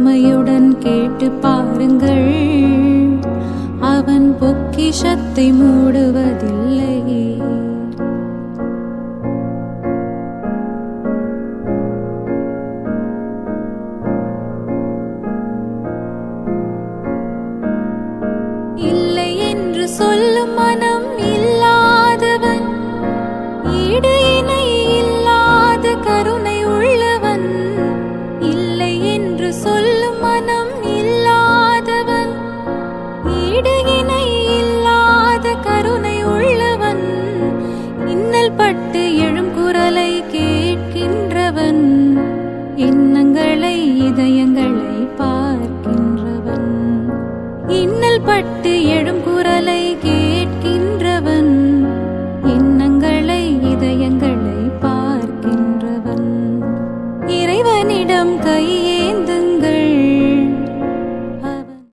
பொறுமையுடன் கேட்டு பாருங்கள். அவன் பொக்கிஷத்தை மூடுவதில்லை இல்லை என்று சொல்லும் மனம் இல்லாதவன். இடையினை குரலை கேட்கின்றவன் எண்ணங்களை இதயங்களை பார்க்கின்றவன். இன்னல் பட்டு எழும் குரலை கேட்கின்றவன் எண்ணங்களை இதயங்களை பார்க்கின்றவன். இறைவனிடம் கையை